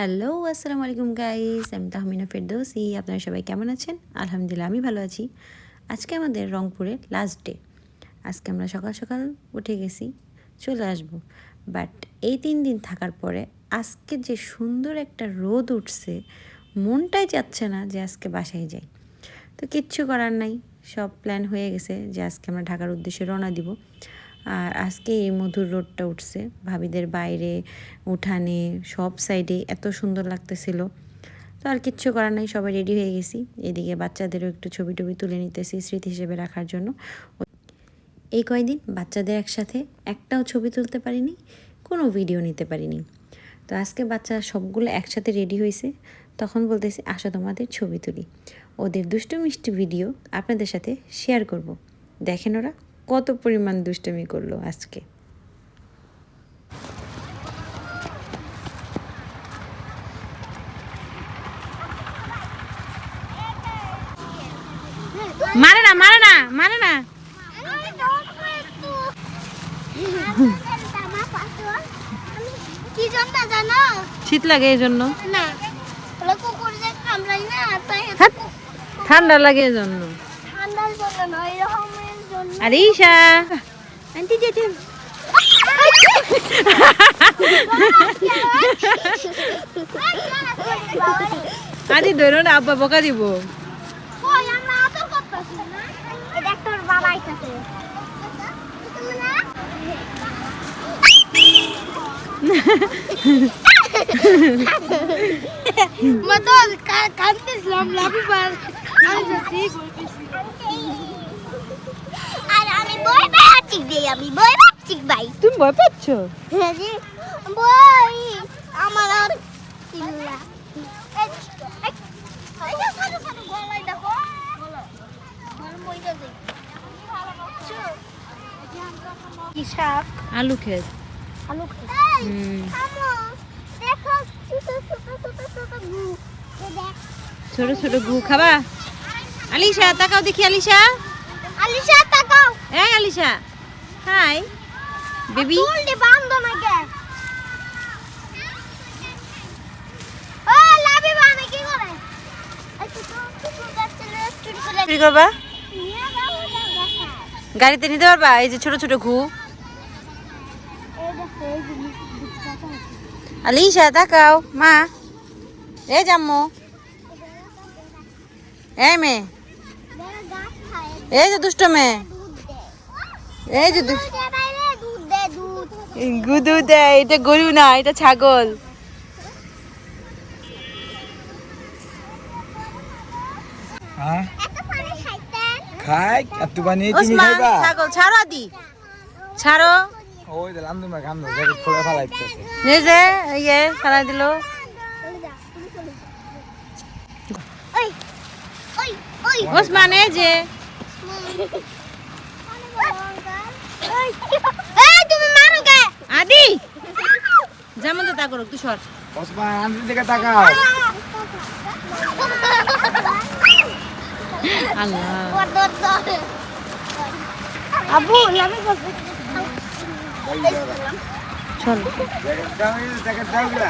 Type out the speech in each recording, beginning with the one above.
Hello আসসালামু আলাইকুম guys, আমি তাহমিনা ফেরদৌসি, আপনারা সবাই কেমন আছেন? আলহামদুলিল্লাহ, আমি ভালো আছি। আজকে আমাদের রংপুরে লাস্ট ডে আজকে আমরা সকাল সকাল উঠে গেছি, চলে আসব। বাট এই তিন দিন থাকার পরে আজকে যে সুন্দর একটা রোদ উঠছে, মনটাই যাচ্ছে না যে আজকে বাসায় যাই। তো কিচ্ছু করার নাই, সব প্ল্যান হয়ে গেছে যে আজকে আমরা ঢাকার উদ্দেশ্যে রওনা দিব। আর আজকে এই মধুর রোডটা উঠছে। ভাবিদের বাইরে, উঠানে, সব সাইডে এত সুন্দর লাগতেছিল। তো আর কিচ্ছু করার নাই, সবাই রেডি হয়ে গেছি। এদিকে বাচ্চাদেরও একটু ছবি টবি তুলে নিতেছি স্মৃতি হিসেবে রাখার জন্য। এই কয়দিন বাচ্চাদের একসাথে একটাও ছবি তুলতে পারিনি, কোনো ভিডিও নিতে পারিনি। তো আজকে বাচ্চা সবগুলো একসাথে রেডি হয়েছে তখন বলতেছি, আসো তোমাদের ছবি তুলি। ওদের দুষ্টু মিষ্টি ভিডিও আপনাদের সাথে শেয়ার করব। দেখেন ওরা কত পরিমাণ দুষ্টুমি করল আজকে? মারে না মারে না মারে না। কি শীত লাগে এই জন্য। হ্যাঁ। ঠান্ডা লাগে এই জন্য। ঠান্ডার জন্য নয় এরকমের আরে ঈশা আন্টি আরে ধরো না আব্বা বকা দিব কই আমরা আদর করতেছি না এটা একটা ওর বাবা আইতাছে মা তো কাঁদতেছিলাম লাভিবার আমি যাচ্ছি আর আমি বই বাচ্চিক দেই আমি বই বাচ্চিক ভাই। তুমি ভয় পাচ্ছ? হ্যাঁ জি বই আমার আর ছোট ছোট আলু খেত আলু গু। ছোট ছোট গু খাবা? আলিশা তাকাও দেখি আলিশা। আলিশা তাকাও। এই আলিশা। কি করে এই তো তো তো যাচ্ছে চুরি করবা গাড়িতে নিতে পারবা? এই যে ছোট ছোট ঘু। আলিশা তাকাও। মা। এই জাম্মু। এই মেয়ে। এই যে দুষ্ট মেয়ে। এই যে দুষ্ট দুধ। দেয় বাইরে দুধ দেয় দুধ গুদু দেয় এটা গরু না এটা ছাগল। হ্যাঁ? খাই আর তুই বানিয়ে তুমি ওসমান খাইবা? ছাগল ছাড়ো আদি ছাড়ো। ওই দিলাম তোমার কাম না জ্যাকেট খুলে এই যে ইয়ে ফেলাই দিল। ওই ওই ওই। ওসমান এই যে। এই তুমি মারো কে? আদি! যেমন তো তা করো তুই সর। ওসমান আন্টির দিকে তাকাও। আল্লাহ। আবু আমি বলছি। চল। জ্যাকেট দাও এই দাও গিলা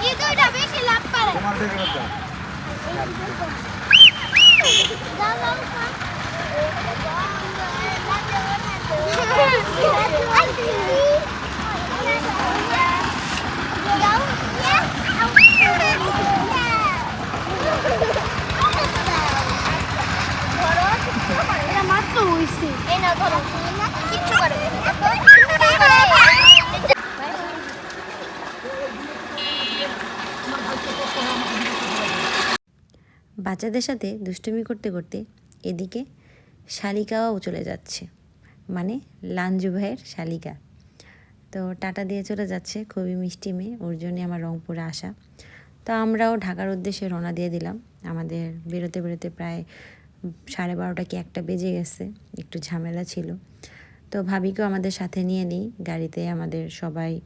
এই দুইটা বেশি লাভ করে তোমার জ্যাকেট দাও দাও দাও মাত্র হইছে এই না ধরো কিচ্ছু করে বাচ্চাদের সাথে দুষ্টুমি করতে করতে এদিকে শালিকাও চলে যাচ্ছে। মানে লাঞ্জু ভাইয়ের শালিকা। তো টাটা দিয়ে চলে যাচ্ছে, খুবই মিষ্টি মেয়ে, ওর জন্যে আমার রংপুরে আসা। তো আমরাও ঢাকার উদ্দেশ্যে রওনা দিয়ে দিলাম। আমাদের বেরোতে বেরোতে প্রায় সাড়ে বারোটা কি একটা বেজে গেছে, একটু ঝামেলা ছিল। তো ভাবিকেও আমাদের সাথে নিয়ে নিই, গাড়িতে আমাদের সবাই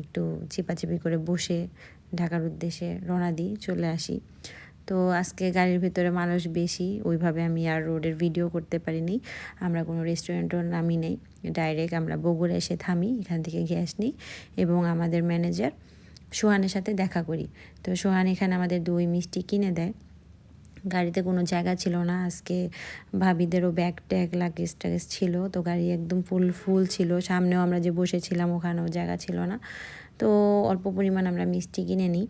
একটু চিপাচিপি করে বসে ঢাকার উদ্দেশ্যে রওনা দিই, চলে আসি। তো আজকে গাড়ির ভিতরে মানুষ বেশি, ওইভাবে আমি আর রোডের ভিডিও করতে পারিনি। আমরা কোনো রেস্টুরেন্টও নামি নেই। ডাইরেক্ট আমরা বগুড়া এসে থামি, এখান থেকে গ্যাস নিই এবং আমাদের ম্যানেজার সোহানের সাথে দেখা করি। তো সোহান এখানে আমাদের দই, মিষ্টি কিনে দেয়। গাড়িতে কোনো জায়গা ছিল না। আজকে ভাবিদেরও ব্যাগ ট্যাগ লাগেজ ট্যাগেজ ছিল। তো গাড়ি একদম ফুল ফুল ছিল। সামনেও আমরা যে বসেছিলাম, ওখানেও জায়গা ছিল না। তো অল্প পরিমাণ আমরা মিষ্টি কিনে নিই।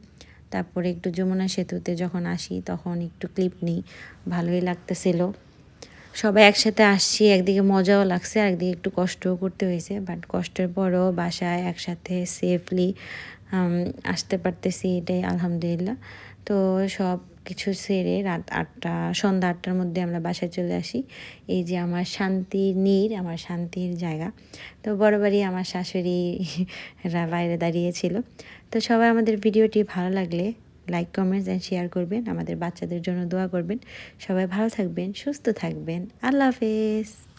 তারপরে একটু যমুনা সেতুতে যখন আসি, তখন একটু ক্লিপ নিই। ভালোই লাগতেছিল। সবাই একসাথে আসছি, একদিকে মজাও লাগছে একদিকে একটু কষ্টও করতে হয়েছে। বাট কষ্টের পরও বাসায় একসাথে সেফলি আসতে পারতেছি এটাই, আলহামদুলিল্লাহ। তো সব কিছু সেরে রাত আটটা, সন্ধ্যা আটটার মধ্যে আমরা বাসায় চলে আসি। এই যে আমার শান্তির নীর, আমার শান্তির জায়গা। তো বড় বাড়ি আমার শাশুড়িরা বাইরে দাঁড়িয়েছিল। তো সবাই আমাদের ভিডিওটি ভালো লাগলে লাইক কমেন্টস অ্যান্ড শেয়ার করবেন। আমাদের বাচ্চাদের জন্য দোয়া করবেন। সবাই ভালো থাকবেন, সুস্থ থাকবেন। আল্লাহ হাফেজ।